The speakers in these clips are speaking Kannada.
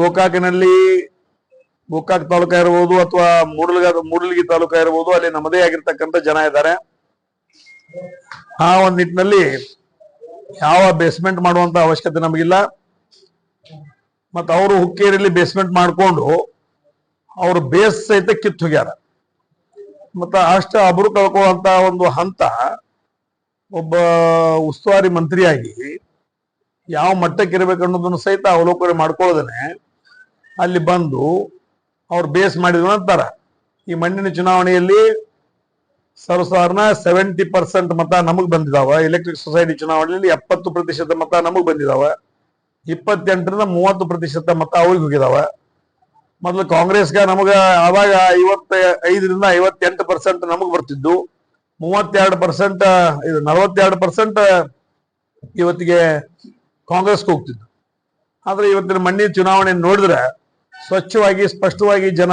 ಗೋಕಾಕಿನಲ್ಲಿ ಗೋಕಾಕ್ ತಾಲೂಕ ಇರ್ಬೋದು ಅಥವಾ ಮೂಡಲ್ಗ, ಮೂಡಲ್ಗಿ ತಾಲೂಕ ಇರ್ಬೋದು, ಅಲ್ಲಿ ನಮ್ಮದೇ ಆಗಿರ್ತಕ್ಕಂಥ ಜನ ಇದ್ದಾರೆ. ಆ ಒಂದ್ ನಿಟ್ಟಿನಲ್ಲಿ ಯಾವ ಬೇಸ್ಮೆಂಟ್ ಮಾಡುವಂತ ಅವಶ್ಯಕತೆ ನಮಗಿಲ್ಲ. ಮತ್ತ ಅವರು ಹುಕ್ಕೇರಿಯಲ್ಲಿ ಬೇಸ್ಮೆಂಟ್ ಮಾಡಿಕೊಂಡು ಅವರು ಬೇಸ್ ಸಹಿತ ಕಿತ್ತು ಹೋಗ್ಯಾರ. ಮತ್ತ ಅಷ್ಟ ಅಬ್ರು ಕಳ್ಕೊಳ್ಳುವಂತ ಒಂದು ಹಂತ ಒಬ್ಬ ಉಸ್ತುವಾರಿ ಮಂತ್ರಿಯಾಗಿ ಯಾವ ಮಟ್ಟಕ್ಕೆ ಇರ್ಬೇಕು ಅನ್ನೋದನ್ನು ಸಹಿತ ಅವಲೋಕನೆ ಮಾಡ್ಕೊಳ್ಳೋದನೆ ಅಲ್ಲಿ ಬಂದು ಅವ್ರು ಬೇಸ್ ಮಾಡಿದ್ರು ಅಂತಾರ ಈ ಮಣ್ಣಿನ ಚುನಾವಣೆಯಲ್ಲಿ ಸರ್ವಸಾಧಾರಣ ಸೆವೆಂಟಿ ಪರ್ಸೆಂಟ್ ಮತ ನಮಗ್ ಬಂದಿದಾವ. ಎಲೆಕ್ಟ್ರಿಕ್ ಸೊಸೈಟಿ ಚುನಾವಣೆಯಲ್ಲಿ ಎಪ್ಪತ್ತು ಪ್ರತಿಶತ ಮತ ನಮಗ್ ಬಂದಿದಾವ. ಇಪ್ಪತ್ತೆಂಟರಿಂದ ಮೂವತ್ತು ಪ್ರತಿಶತ ಮತ ಅವ್ರಿಗೆ ಹೋಗಿದಾವ. ಮೊದಲು ಕಾಂಗ್ರೆಸ್ಗೆ ನಮಗ ಆವಾಗ ಐವತ್ತ ಐದರಿಂದ ಐವತ್ತೆಂಟು ಪರ್ಸೆಂಟ್ ನಮಗ್ ಬರ್ತಿದ್ದು. ಮೂವತ್ತೆರಡು ಪರ್ಸೆಂಟ್ ಇದು ನಲವತ್ತೆರಡು ಪರ್ಸೆಂಟ್ ಇವತ್ತಿಗೆ ಕಾಂಗ್ರೆಸ್ಗೆ ಹೋಗ್ತಿದ್ದು ಆದ್ರೆ ಇವತ್ತಿನ ಮಣ್ಣಿನ ಚುನಾವಣೆ ನೋಡಿದ್ರೆ ಸ್ವಚ್ಛವಾಗಿ, ಸ್ಪಷ್ಟವಾಗಿ ಜನ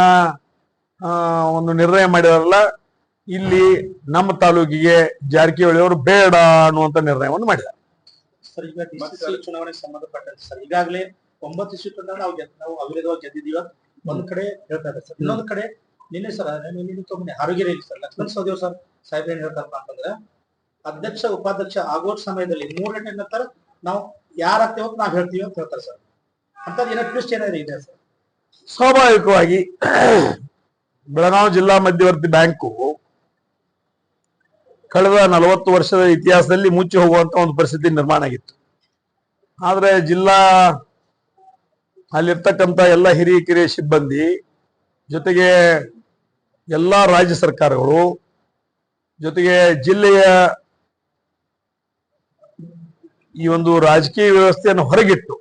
ಒಂದು ನಿರ್ಣಯ ಮಾಡಿದಾರಲ್ಲ, ಇಲ್ಲಿ ನಮ್ಮ ತಾಲೂಕಿಗೆ ಜಾರಕಿಹೊಳಿ ಅವರು ಬೇಡ ಅನ್ನುವಂತ ನಿರ್ಣಯವನ್ನು ಮಾಡಿದ್ದಾರೆ. ಚುನಾವಣೆಗೆ ಸಂಬಂಧಪಟ್ಟಂತೆ ಸರ್. ಈಗಾಗಲೇ ಒಂಬತ್ತು ಸೀಟನ್ನ ನಾವು ನಾವು ಅವಿರೋಧವಾಗಿ ಗೆದ್ದಿದೀವ ಒಂದ್ ಕಡೆ ಹೇಳ್ತಾ ಇದ್ದಾರೆ ಸರ್. ಇನ್ನೊಂದ್ ಕಡೆ ನಿನ್ನೆ ಸರ್ ನಿನ್ನೆ ತೊಗೊಂಡೆ ಹಾರುಗೆರೆಯಲ್ಲಿ ಸರ್, ಲಕ್ಷ್ಮಣ್ ಸಹದೇವ್ ಸರ್ ಸಾಹೇಬ್ ಏನ್ ಹೇಳ್ತಾರಪ್ಪ ಅಂತಂದ್ರೆ, ಅಧ್ಯಕ್ಷ, ಉಪಾಧ್ಯಕ್ಷ ಆಗೋ ಸಮಯದಲ್ಲಿ ಮೂರನೇ ನಂತರ ನಾವು ಯಾರ ಹೊತ್ತು ನಾವ್ ಹೇಳ್ತೀವಿ ಅಂತ ಹೇಳ್ತಾರೆ ಸರ್. ಅಂತದ್ ಏನೋ ಟ್ವಿಸ್ಟ್ ಏನಾದ್ರು ಇದೆ ಸರ್. ಸ್ವಾಭಾವಿಕವಾಗಿ ಬೆಳಗಾವಿ ಜಿಲ್ಲಾ ಮಧ್ಯವರ್ತಿ ಬ್ಯಾಂಕು ಕಳೆದ ನಲವತ್ತು ವರ್ಷದ ಇತಿಹಾಸದಲ್ಲಿ ಮುಚ್ಚಿ ಹೋಗುವಂತ ಒಂದು ಪರಿಸ್ಥಿತಿ ನಿರ್ಮಾಣ ಆಗಿತ್ತು. ಆದ್ರೆ ಜಿಲ್ಲಾ ಅಲ್ಲಿರ್ತಕ್ಕಂಥ ಎಲ್ಲ ಹಿರಿಯ ಕಿರಿಯ ಸಿಬ್ಬಂದಿ ಜೊತೆಗೆ ಎಲ್ಲಾ ರಾಜ್ಯ ಸರ್ಕಾರಗಳು ಜೊತೆಗೆ ಜಿಲ್ಲೆಯ ಈ ಒಂದು ರಾಜಕೀಯ ವ್ಯವಸ್ಥೆಯನ್ನು ಹೊರಗಿಟ್ಟು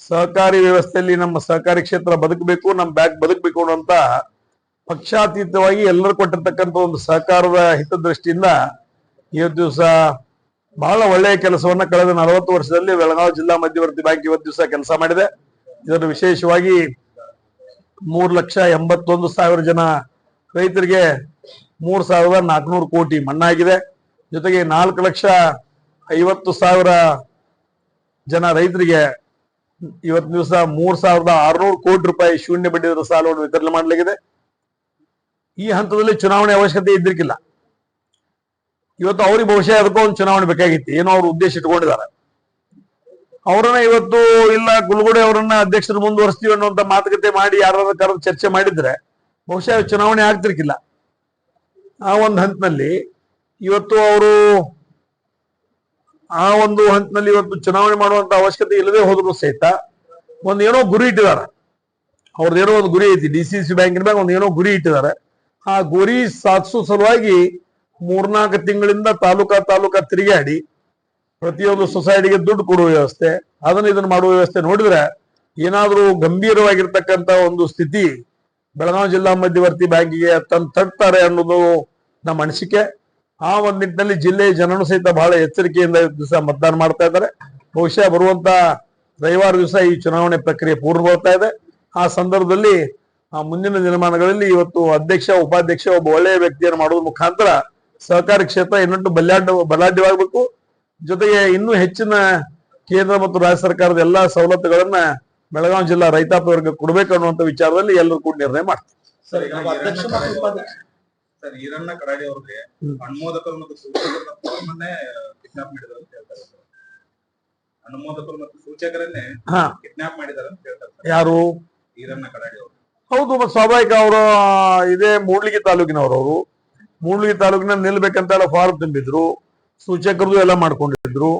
ಸಹಕಾರಿ ವ್ಯವಸ್ಥೆಯಲ್ಲಿ ನಮ್ಮ ಸಹಕಾರಿ ಕ್ಷೇತ್ರ ಬದುಕಬೇಕು, ನಮ್ಮ ಬ್ಯಾಂಕ್ ಬದುಕಬೇಕು ಅನ್ನುವಂತ ಪಕ್ಷಾತೀತವಾಗಿ ಎಲ್ಲರೂ ಕೊಟ್ಟಿರ್ತಕ್ಕಂಥ ಒಂದು ಸಹಕಾರದ ಹಿತದೃಷ್ಟಿಯಿಂದ ಇವತ್ತು ದಿವಸ ಬಹಳ ಒಳ್ಳೆಯ ಕೆಲಸವನ್ನ ಕಳೆದ ನಲವತ್ತು ವರ್ಷದಲ್ಲಿ ಬೆಳಗಾವಿ ಜಿಲ್ಲಾ ಮಧ್ಯವರ್ತಿ ಬ್ಯಾಂಕ್ ಇವತ್ತು ದಿವಸ ಕೆಲಸ ಮಾಡಿದೆ. ಇದನ್ನು ವಿಶೇಷವಾಗಿ ಮೂರು ಲಕ್ಷ ಎಂಬತ್ತೊಂದು ಸಾವಿರ ಜನ ರೈತರಿಗೆ ಮೂರು ಸಾವಿರದ ನಾಲ್ಕುನೂರು ಕೋಟಿ ಮಣ್ಣಾಗಿದೆ. ಜೊತೆಗೆ ನಾಲ್ಕು ಲಕ್ಷ ಐವತ್ತು ಸಾವಿರ ಜನ ರೈತರಿಗೆ ಇವತ್ತು ದಿವಸ ಮೂರ್ ಸಾವಿರದ ಆರುನೂರು ಕೋಟಿ ರೂಪಾಯಿ ಶೂನ್ಯ ಬಡ್ಡಿ ದರ ಸಾಲವನ್ನು ವಿತರಣೆ ಮಾಡಲಾಗಿದೆ ಈ ಹಂತದಲ್ಲಿ ಚುನಾವಣೆ ಅವಶ್ಯಕತೆ ಇದ್ದಿರ್ಕಿಲ್ಲ. ಇವತ್ತು ಅವ್ರಿಗೆ ಬಹುಶಃ ಅದಕ್ಕೂ ಒಂದು ಚುನಾವಣೆ ಬೇಕಾಗಿತ್ತು. ಏನೋ ಅವ್ರ ಉದ್ದೇಶ ಇಟ್ಕೊಂಡಿದ್ದಾರೆ. ಅವರನ್ನ ಇವತ್ತು ಇಲ್ಲ, ಗುಲ್ಗುಡೆ ಅವರನ್ನ ಅಧ್ಯಕ್ಷರು ಮುಂದುವರಿಸ್ತೀವಿ ಅನ್ನುವಂತ ಮಾತುಕತೆ ಮಾಡಿ ಯಾರಾದ್ರೂ ಕರೆದು ಚರ್ಚೆ ಮಾಡಿದ್ರೆ ಬಹುಶಃ ಚುನಾವಣೆ ಆಗ್ತಿರ್ಕಿಲ್ಲ. ಆ ಒಂದು ಹಂತದಲ್ಲಿ ಇವತ್ತು ಅವರು ಆ ಒಂದು ಹಂತದಲ್ಲಿ ಇವತ್ತು ಚುನಾವಣೆ ಮಾಡುವಂತ ಅವಶ್ಯಕತೆ ಇಲ್ಲದೆ ಹೋದ್ರು ಸಹಿತ ಒಂದ್ ಏನೋ ಗುರಿ ಇಟ್ಟಿದ್ದಾರೆ. ಅವ್ರದ್ದು ಏನೋ ಒಂದು ಗುರಿ ಐತಿ, ಡಿ ಸಿ ಸಿ ಬ್ಯಾಂಕಿನ ಬ್ಯಾಂಕ್ ಒಂದು ಏನೋ ಗುರಿ ಇಟ್ಟಿದ್ದಾರೆ. ಆ ಗುರಿ ಸಾಧಿಸೋ ಸಲುವಾಗಿ ಮೂರ್ನಾಲ್ಕು ತಿಂಗಳಿಂದ ತಾಲೂಕಾ ತಾಲೂಕಾ ತಿರುಗಾಡಿ ಪ್ರತಿಯೊಂದು ಸೊಸೈಟಿಗೆ ದುಡ್ಡು ಕೊಡುವ ವ್ಯವಸ್ಥೆ, ಅದನ್ನ ಇದನ್ನ ಮಾಡುವ ವ್ಯವಸ್ಥೆ ನೋಡಿದ್ರೆ ಏನಾದರೂ ಗಂಭೀರವಾಗಿರ್ತಕ್ಕಂಥ ಒಂದು ಸ್ಥಿತಿ ಬೆಳಗಾವಿ ಜಿಲ್ಲಾ ಮಧ್ಯವರ್ತಿ ಬ್ಯಾಂಕಿಗೆ ತಂದು ತಟ್ತಾರೆ ಅನ್ನೋದು ನಮ್ಮ ಅನಿಸಿಕೆ. ಆ ಒಂದ್ ನಿಟ್ಟಿನಲ್ಲಿ ಜಿಲ್ಲೆಯ ಜನರು ಸಹಿತ ಬಹಳ ಎಚ್ಚರಿಕೆಯಿಂದ ದಿವಸ ಮತದಾನ ಮಾಡ್ತಾ ಇದ್ದಾರೆ. ಬಹುಶಃ ಬರುವಂತ ರವಿವಾರ ದಿವಸ ಈ ಚುನಾವಣೆ ಪ್ರಕ್ರಿಯೆ ಪೂರ್ಣಗೊಳ್ತಾ ಇದೆ. ಆ ಸಂದರ್ಭದಲ್ಲಿ ಆ ಮುಂದಿನ ದಿನಮಾನಗಳಲ್ಲಿ ಇವತ್ತು ಅಧ್ಯಕ್ಷ, ಉಪಾಧ್ಯಕ್ಷ ಒಬ್ಬ ಒಳ್ಳೆಯ ವ್ಯಕ್ತಿಯನ್ನು ಮಾಡುವ ಮುಖಾಂತರ ಸಹಕಾರಿ ಕ್ಷೇತ್ರ ಇನ್ನೊಂದು ಬಲ್ಯಾಡ್ ಬಲಾಢ್ಯವಾಗಬೇಕು ಜೊತೆಗೆ ಇನ್ನೂ ಹೆಚ್ಚಿನ ಕೇಂದ್ರ ಮತ್ತು ರಾಜ್ಯ ಸರ್ಕಾರದ ಎಲ್ಲಾ ಸವಲತ್ತುಗಳನ್ನ ಬೆಳಗಾವಿ ಜಿಲ್ಲಾ ರೈತಾಪಿ ವರ್ಗ ಕೊಡಬೇಕು ಅನ್ನುವಂತ ವಿಚಾರದಲ್ಲಿ ಎಲ್ಲರೂ ಕೂಡ ನಿರ್ಣಯ ಮಾಡ್ತಾರೆ ಸರ್ ಈರಣ್ಣ ಕಡಾಡಿ ಅವ್ರಿಗೆ. ಅನುಮೋದಕರು ಮತ್ತು ಸೂಚಕರ ಫಾರ್ಮನ್ನೇ ಕಿಡ್ನಾಪ್ ಮಾಡಿದ್ರು ಅಂತ ಹೇಳ್ತಾರೆ ಸರ್. ಅನುಮೋದಕರು ಮತ್ತು ಸೂಚಕರನ್ನೇ ಕಿಡ್ನಾಪ್ ಮಾಡಿದಾರೆ ಅಂತ ಹೇಳ್ತಾರೆ ಸರ್. ಯಾರು? ಈರಣ್ಣ ಕಡಾಡಿ ಅವರು. ಹೌದು ಮತ್ತೆ ಸ್ವಾಭಾವಿಕ ಅವರು ಇದೇ ಮೂಡ್ಲಿಗಿ ತಾಲೂಕಿನವರು ಅವರು. ಮೂಡ್ಲಿಗಿ ತಾಲೂಕಿನ ನಿಲ್ಬೇಕಂತ ಹೇಳಿ ಫಾರ್ಮ್ ತುಂಬಿದ್ರು. ಸೂಚಕರದು ಎಲ್ಲ ಮಾಡ್ಕೊಂಡಿದ್ರು.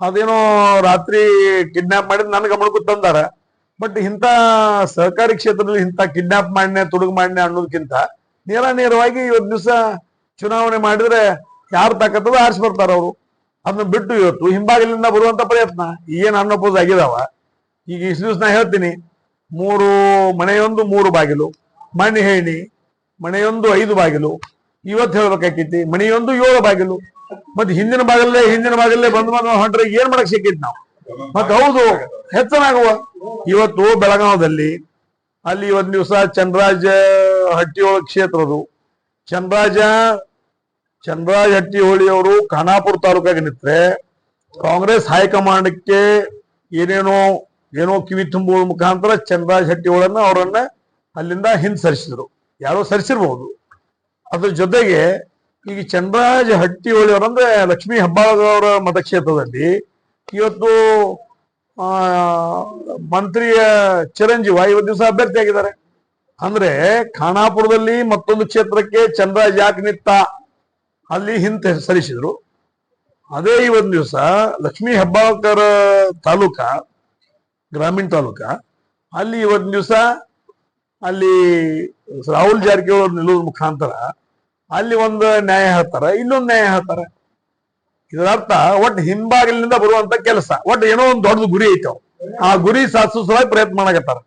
ಅದೇನೋ ರಾತ್ರಿ ಕಿಡ್ನಾಪ್ ಮಾಡಿದ್ ನನ್ನ ಗಮನಕ್ಕೂ ತಂದಾರ. ಬಟ್ ಇಂಥ ಸಹಕಾರಿ ಕ್ಷೇತ್ರದಲ್ಲಿ ಇಂಥ ಕಿಡ್ನಾಪ್ ಮಾಡಿನೆ ತುಡುಗು ಮಾಡಿನೆ ಅನ್ನೋದಕ್ಕಿಂತ ನೇರ ನೇರವಾಗಿ ಇವತ್ತು ದಿವಸ ಚುನಾವಣೆ ಮಾಡಿದ್ರೆ ಯಾರು ತಕ್ಕತ್ತದ ಆರಿಸಿ ಬರ್ತಾರ ಅವರು. ಅದನ್ನ ಬಿಟ್ಟು ಇವತ್ತು ಹಿಂಬಾಗಿಲಿಂದ ಬರುವಂತ ಪ್ರಯತ್ನ ಏನ್ ಅನ್ನೋಪೋಸ್ ಆಗಿದಾವ. ಈಗ ಇಷ್ಟು ದಿವಸ ನಾ ಹೇಳ್ತೀನಿ, ಮೂರು ಮನೆಯೊಂದು ಮೂರು ಬಾಗಿಲು ಮಣ್ಣು ಹೇಣಿ ಮನೆಯೊಂದು ಐದು ಬಾಗಿಲು, ಇವತ್ತು ಹೇಳ್ಬೇಕಾಕೈತಿ ಮನೆಯೊಂದು ಏಳು ಬಾಗಿಲು. ಮತ್ತೆ ಹಿಂದಿನ ಬಾಗಿಲೇ ಹಿಂದಿನ ಬಾಗಿಲೇ ಬಂದ್ ಬಂದ್ ಹೊಂಟ್ರೆ ಏನ್ ಮಾಡಕ್ ಸಿಕ್ಕಿತ್ ನಾವು? ಮತ್ತೆ ಹೌದು ಹೆಚ್ಚನಾಗುವ ಇವತ್ತು ಬೆಳಗಾವದಲ್ಲಿ ಅಲ್ಲಿ ಒಂದ್ ದಿವಸ ಚಂದ್ರಾಜ ಹಟ್ಟಿಯೋಳ ಕ್ಷೇತ್ರದು. ಚಂದ್ರಾಜ ಚನ್ರಾಜ ಹಟ್ಟಿಹೊಳಿ ಅವರು ಖಾನಾಪುರ ತಾಲೂಕಾಗಿ ನಿಂತರೆ ಕಾಂಗ್ರೆಸ್ ಹೈಕಮಾಂಡ್ಗೆ ಏನೇನೋ, ಏನೋ ಕಿವಿ ತುಂಬುವ ಮುಖಾಂತರ ಚಂದ್ರರಾಜ್ ಹಟ್ಟಿಹೊಳನ್ನ ಅವರನ್ನ ಅಲ್ಲಿಂದ ಹಿಂದೆ ಸರಿಸಿದ್ರು ಯಾರೋ ಸರಿಸಿರ್ಬಹುದು ಅದ್ರ ಜೊತೆಗೆ ಈಗ ಹಟ್ಟಿಹೊಳಿ ಅವ್ರಂದ್ರ ಲಕ್ಷ್ಮೀ ಹೆಬ್ಬಾಳದವರ ಮತಕ್ಷೇತ್ರದಲ್ಲಿ ಇವತ್ತು ಮಂತ್ರಿಯ ಚಿರಂಜೀವ ಐವತ್ತು ದಿವಸ ಅಭ್ಯರ್ಥಿ ಆಗಿದ್ದಾರೆ ಅಂದ್ರೆ ಖಾನಾಪುರದಲ್ಲಿ ಮತ್ತೊಂದು ಕ್ಷೇತ್ರಕ್ಕೆ ಚಂದ್ರರಾಜ್ ಯಾಕೆ ನಿತ್ತ ಅಲ್ಲಿ ಹಿಂತ ಸರಿಸಿದ್ರು. ಅದೇ ಇವತ್ತು ದಿವಸ ಲಕ್ಷ್ಮೀ ಹೆಬ್ಬಾಳ್ಕರ್ ತಾಲೂಕ, ಗ್ರಾಮೀಣ ತಾಲೂಕ, ಅಲ್ಲಿ ಇವತ್ತು ದಿವಸ ಅಲ್ಲಿ ರಾಹುಲ್ ಜಾರಕಿಹೊಳಿ ನಿಲ್ಲುವ ಮುಖಾಂತರ ಅಲ್ಲಿ ಒಂದು ನ್ಯಾಯ ಹೇಳ್ತಾರೆ ಇಲ್ಲೊಂದು ನ್ಯಾಯ ಹೇಳ್ತಾರೆ. ಇದರ ಅರ್ಥ ಒಟ್ಟು ಹಿಂಬಾಗಿಲಿನಿಂದ ಬರುವಂತ ಕೆಲಸ, ಒಟ್ಟು ಏನೋ ಒಂದು ದೊಡ್ಡದು ಗುರಿ ಐತೆ. ಆ ಗುರಿ ಸಾಧಿಸೋ ಸಲುವಾಗಿ ಪ್ರಯತ್ನ ಮಾಡಕತ್ತಾರ.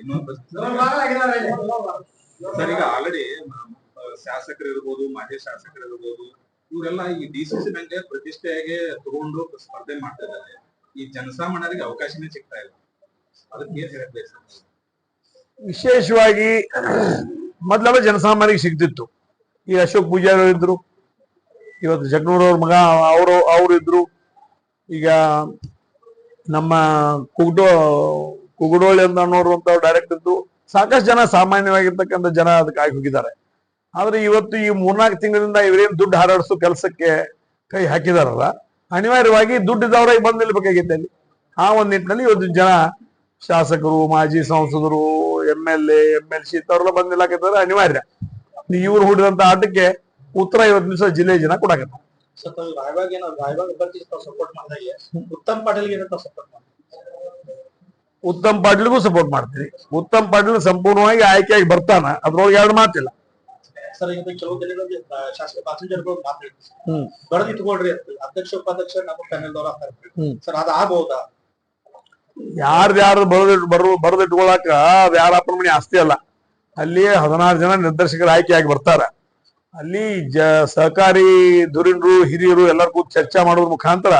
ಇನ್ನೊಂದು ಸರ್ ಈಗ ಆಲ್ರೆಡಿ ಶಾಸಕರು ಇರ್ಬೋದು ಮಾಜಿ ಶಾಸಕರು ಇರ್ಬೋದು ಇವರೆಲ್ಲ ಈ ಡಿ ಸಿ ಸಿ ಬ್ಯಾಂಕ್ ಪ್ರತಿಷ್ಠೆಯಾಗಿ ತಗೊಂಡು ಸ್ಪರ್ಧೆ ಮಾಡ್ತಾ ಇದ್ದಾರೆ. ಈ ಜನಸಾಮಾನ್ಯರಿಗೆ ಅವಕಾಶನೇ ಸಿಗ್ತಾ ಇಲ್ಲ. ಅದಕ್ಕೆ ಏನ್ ಹೇಳ್ಬೇಕು ಸರ್ ವಿಶೇಷವಾಗಿ ಮೊದಲೆಲ್ಲ ಜನಸಾಮಾನ್ಯರಿಗೆ ಸಿಗ್ತಿತ್ತು. ಈ ಅಶೋಕ್ ಪೂಜಾರಿ ಅವರು ಇದ್ರು ಇವತ್ತು ಜಗನೂರವ್ರ ಮಗ ಅವರು ಅವರು ಇದ್ರು. ಈಗ ನಮ್ಮ ಕುಗ್ಡೋ ಕುಗುಡೋಳಿ ಅಂತ ಅಂತ ಡೈರೆಕ್ಟ್ ಇದ್ದು ಸಾಕಷ್ಟು ಜನ ಸಾಮಾನ್ಯವಾಗಿರ್ತಕ್ಕಂಥ ಜನ ಅದಕ್ಕೆ ಆಗಿ ಹೋಗಿದ್ದಾರೆ. ಆದ್ರೆ ಇವತ್ತು ಈ ಮೂರ್ನಾಲ್ಕು ತಿಂಗಳಿಂದ ಇವರೇನು ದುಡ್ಡು ಹಾರಾಡಿಸೋ ಕೆಲಸಕ್ಕೆ ಕೈ ಹಾಕಿದಾರಲ್ಲ, ಅನಿವಾರ್ಯವಾಗಿ ದುಡ್ಡು ಇದ್ದವ್ರಿಗೆ ಬಂದು ನಿಲ್ಬೇಕಾಗಿತ್ತು ಅಲ್ಲಿ. ಆ ಒಂದ್ ನಿಟ್ಟಿನಲ್ಲಿ ಇವತ್ತು ಜನ ಶಾಸಕರು, ಮಾಜಿ ಸಂಸದರು M L A M L C ಇಂಥವ್ರೆಲ್ಲ ಬಂದ್ ನಿಲ್ಲಕತ್ತಾರೆ ಅನಿವಾರ್ಯ. ಇವ್ರು ಹುಡಿದಂತ ಆಟಕ್ಕೆ ಉತ್ತರ ಇವತ್ತು ದಿವಸ ಜಿಲ್ಲೆ ಜನ ಪಾಟೇಲ್ ಗೆನೆತಾ ಸಪೋರ್ಟ್ ರಾಯಬಾಗ್ ಉತ್ತಮ್ ಪಾಟೀಲ್ಗೂ ಸಪೋರ್ಟ್ ಮಾಡ್ತೀರಿ ಉತ್ತಮ್ ಪಾಟೀಲ್ ಸಂಪೂರ್ಣವಾಗಿ ಆಯ್ಕೆಯಾಗಿ ಬರ್ತಾನ. ಅದ್ರೊಳಗೆ ಎರಡು ಮಾತಿಲ್ಲ. ಸರ್ ಈಗ ಕೆಲವು ದಿನಗಳಲ್ಲಿ ಶಾಸಕ ಪ್ಯಾಸೆಂಜರ್ಗಳು ಮಾತಾಡ್ತಾರೆ ಹ್ಮ್. ಬಡದು ಇಟ್ಕೊಳ್ರಿ ಅಧ್ಯಕ್ಷ ಉಪಾಧ್ಯಕ್ಷ ನಮ್ಮ ಪ್ಯಾನೆಲ್ ದವ್ರು. ಸರ್ ಅದು ಆಗ್ಬಹುದಾ ಯಾರ್ದು ಯಾರು ಬರೆದಿಟ್ಟು ಬರು ಬರೆದಿಟ್ಕೊಳಕ ಅದು ಯಾರ ಅಪ್ಪನ ಮನೆ ಆಸ್ತಿ ಅಲ್ಲ. ಅಲ್ಲಿ ಹದಿನಾರು ಜನ ನಿರ್ದೇಶಕರು ಆಯ್ಕೆಯಾಗಿ ಬರ್ತಾರ. ಅಲ್ಲಿ ಜ ಸಹಕಾರಿ ಧುರೀಣರು ಹಿರಿಯರು ಎಲ್ಲರಿಗೂ ಚರ್ಚೆ ಮಾಡೋದ್ರ ಮುಖಾಂತರ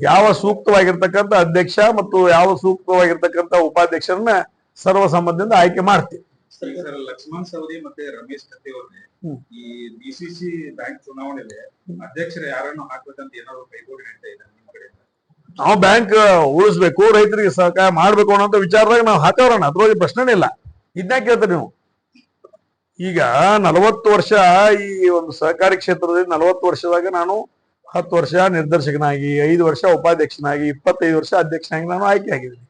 ಯಾವ ಸೂಕ್ತವಾಗಿರ್ತಕ್ಕಂಥ ಅಧ್ಯಕ್ಷ ಮತ್ತು ಯಾವ ಸೂಕ್ತವಾಗಿರ್ತಕ್ಕಂಥ ಉಪಾಧ್ಯಕ್ಷರನ್ನ ಸರ್ವಸಮ್ಮತದಿಂದ ಆಯ್ಕೆ ಮಾಡ್ತೀವಿ. ಲಕ್ಷ್ಮಣ್ ಸವದಿ ಮತ್ತೆ ರಮೇಶ್ ಕತ್ತಿ ಅವ್ರಿಗೆ. ಈ ಬಿಸಿಸಿ ಬ್ಯಾಂಕ್ ಚುನಾವಣೆಯಲ್ಲಿ ಅಧ್ಯಕ್ಷರು ಯಾರನ್ನು ಹಾಕ್ಬೇಕಂತ ಏನಾದ್ರು ಕೈಗೂಡಿ ನಡೀತಾ ನಾವು ಬ್ಯಾಂಕ್ ಉಳಿಸ್ಬೇಕು ರೈತರಿಗೆ ಸಹಕಾರ ಮಾಡ್ಬೇಕು ಅನ್ನೋ ವಿಚಾರದಾಗ ನಾವು ಹಾಕವ್ರಣ ಅದ್ರೊಳಗೆ ಪ್ರಶ್ನೆನೇ ಇಲ್ಲ. ಇದನ್ನ ಕೇಳ್ತೀರಿ ನೀವು? ಈಗ ನಲವತ್ತು ವರ್ಷ ಈ ಒಂದು ಸಹಕಾರಿ ಕ್ಷೇತ್ರದಲ್ಲಿ ನಲವತ್ತು ವರ್ಷದಾಗ ನಾನು ಹತ್ತು ವರ್ಷ ನಿರ್ದೇಶಕನಾಗಿ, ಐದು ವರ್ಷ ಉಪಾಧ್ಯಕ್ಷನಾಗಿ, ಇಪ್ಪತ್ತೈದು ವರ್ಷ ಅಧ್ಯಕ್ಷನಾಗಿ ನಾನು ಆಯ್ಕೆ ಆಗಿದ್ದೀನಿ.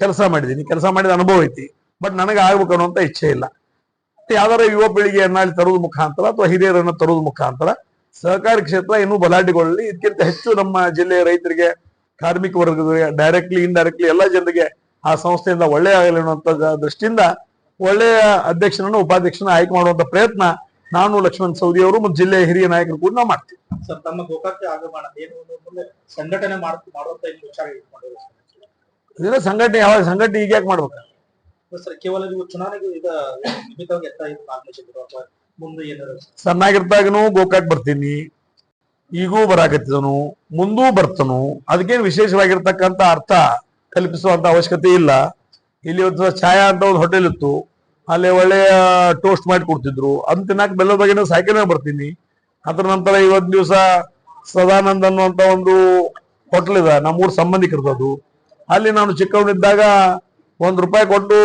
ಕೆಲಸ ಮಾಡಿದ್ದೀನಿ. ಕೆಲಸ ಮಾಡಿದ ಅನುಭವ ಐತಿ. ಬಟ್ ನನಗೆ ಆಗ್ಬೇಕು ಅನ್ನುವಂತ ಇಚ್ಛೆ ಇಲ್ಲ. ಯಾವ್ದಾರ ಯುವ ಪೀಳಿಗೆಯನ್ನ ಅಲ್ಲಿ ತರೋದ್ ಮುಖಾಂತರ ಅಥವಾ ಹಿರಿಯರನ್ನ ತರೋದ್ ಮುಖಾಂತರ ಸಹಕಾರಿ ಕ್ಷೇತ್ರ ಇನ್ನೂ ಬಲಾಢ್ಯಗೊಳ್ಳಲಿ. ಇದಕ್ಕಿಂತ ಹೆಚ್ಚು ನಮ್ಮ ಜಿಲ್ಲೆಯ ರೈತರಿಗೆ, ಕಾರ್ಮಿಕ ವರ್ಗದವರಿಗೆ ಡೈರೆಕ್ಟ್ಲಿ ಇಂಡೈರೆಕ್ಟ್ಲಿ ಎಲ್ಲ ಜನರಿಗೆ ಆ ಸಂಸ್ಥೆಯಿಂದ ಒಳ್ಳೆಯ ಆಗಲಿ ಅನ್ನುವಂತ ದೃಷ್ಟಿಯಿಂದ ಒಳ್ಳೆಯ ಅಧ್ಯಕ್ಷನನ್ನು ಉಪಾಧ್ಯಕ್ಷನ ಆಯ್ಕೆ ಮಾಡುವಂತ ಪ್ರಯತ್ನ ನಾನು ಲಕ್ಷ್ಮಣ್ ಸೌದಿ ಅವರು ಮತ್ತು ಜಿಲ್ಲೆಯ ಹಿರಿಯ ನಾಯಕರು ಕೂಡ ನಾವು ಮಾಡ್ತೀವಿ. ಸರ್ ತಮ್ಮ ಗೋಕಾಕ್ಕೆ ಆಗಮನ ಏನು ಸಂಘಟನೆ ಮಾಡ್ ಮಾಡುವಂತ ಇಲ್ಲಿ ವಿಚಾರ ಇದನ್ನ ಸಂಘಟನೆ ಯಾವಾಗ ಸಂಘಟನೆ ಈಗ ಯಾಕೆ ಮಾಡ್ಬೇಕು? ಸರ್ ಕೇವಲ ನೀವು ಚುನಾವಣೆಗೆ ಈಗ ನಿಮಿತ್ತವಾಗಿ ಎತ್ತ ಇದು ಮುಂದೆ ಏನಾದ್ರು ಸಣ್ಣಾಗಿರ್ತಾಗನು ಗೋಕಾಕ್ ಬರ್ತೀನಿ ಈಗೂ ಬರಾಕತ್ತಿದನು ಮುಂದೂ ಬರ್ತನು. ಅದಕ್ಕೇನು ವಿಶೇಷವಾಗಿರ್ತಕ್ಕಂಥ ಅರ್ಥ ಕಲ್ಪಿಸುವಂತ ಅವಶ್ಯಕತೆ ಇಲ್ಲ. ಇಲ್ಲಿ ಒಂದು ಛಾಯಾ ಅಂತ ಒಂದು ಹೋಟೆಲ್ ಇತ್ತು. ಅಲ್ಲಿ ಒಳ್ಳೆಯ ಟೋಸ್ಟ್ ಮಾಡಿ ಕೊಡ್ತಿದ್ರು. ಅದನ್ನ ತಿನ್ನಕ್ ಬೆಲ್ಲದಾಗಿನ ಸಾಯ್ಕಲ್ನಾಗ ಬರ್ತೀನಿ. ಅದ್ರ ನಂತರ ಇವತ್ತು ದಿವಸ ಸದಾನಂದ್ ಅನ್ನುವಂತ ಒಂದು ಹೋಟ್ಲ್ ಇದೆ, ನಮ್ಮೂರ್ ಸಂಬಂಧಿಕರದ್ದು ಅಲ್ಲಿ ನಾನು ಚಿಕ್ಕವನಿದ್ದಾಗ ಒಂದ್ ರೂಪಾಯಿ ಕೊಟ್ಟು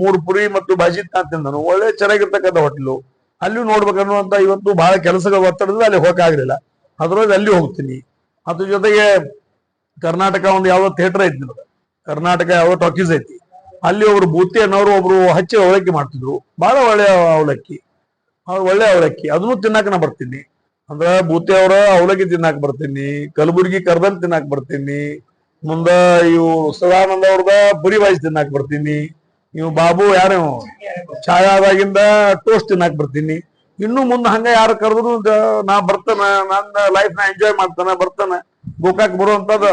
ಮೂರು ಪುರಿ ಮತ್ತು ಬಾಜಿ ತಿಂದನು ಒಳ್ಳೆ ಚೆನ್ನಾಗಿರ್ತಕ್ಕಂಥ ಹೋಟೆಲು ಅಲ್ಲಿ ನೋಡ್ಬೇಕನ್ನುವಂತ ಇವತ್ತು ಬಹಳ ಕೆಲಸಗಳು ಒತ್ತಡದಿಂದ ಅಲ್ಲಿ ಹೋಗಕ್ಕಾಗಲಿಲ್ಲ ಅದ್ರೊಳಗೆ ಅಲ್ಲಿ ಹೋಗ್ತೀನಿ. ಅದ್ರ ಜೊತೆಗೆ ಕರ್ನಾಟಕ ಒಂದು ಯಾವ್ದೋ ಥಿಯೇಟರ್ ಐತಿ ನಿಮ್ಗೆ ಕರ್ನಾಟಕ ಯಾವ್ದೋ ಟಾಕೀಸ್ ಐತಿ. ಅಲ್ಲಿ ಒಬ್ರು ಬೂತಿ ಅನ್ನೋರು ಒಬ್ರು ಹಚ್ಚಿ ಅವಲಕ್ಕಿ ಮಾಡ್ತಿದ್ರು. ಬಹಳ ಒಳ್ಳೆಯ ಅವಲಕ್ಕಿ. ಒಳ್ಳೆ ಅವಲಕ್ಕಿ. ಅದನ್ನು ತಿನ್ನಾಕ ನಾ ಬರ್ತೀನಿ. ಅಂದ್ರ ಬೂತಿ ಅವರ ಅವಲಕ್ಕಿ ತಿನ್ನಾಕ ಬರ್ತೀನಿ. ಕಲಬುರ್ಗಿ ಕರ್ದನ್ ತಿನ್ನಾಕ ಬರ್ತೀನಿ. ಮುಂದ ಇವು ಸದಾನಂದ ಅವ್ರದ ಬುರಿ ಬಾಯ್ಸ್ ತಿನ್ನಾಕ ಬರ್ತೀನಿ. ನೀವು ಬಾಬು ಯಾರು? ಛಾಯಾದಾಗಿಂದ ಟೋಸ್ಟ್ ತಿನ್ನಾಕ ಬರ್ತೀನಿ. ಇನ್ನು ಮುಂದೆ ಹಂಗ ಯಾರು ಕರೆದ್ರು ನಾ ಬರ್ತಾನ, ನನ್ನ ಲೈಫ್ನ ಎಂಜಾಯ್ ಮಾಡ್ತಾನ, ಬರ್ತಾನ. ಗೋಕಾಕ್ ಬರುವಂತದ್ದು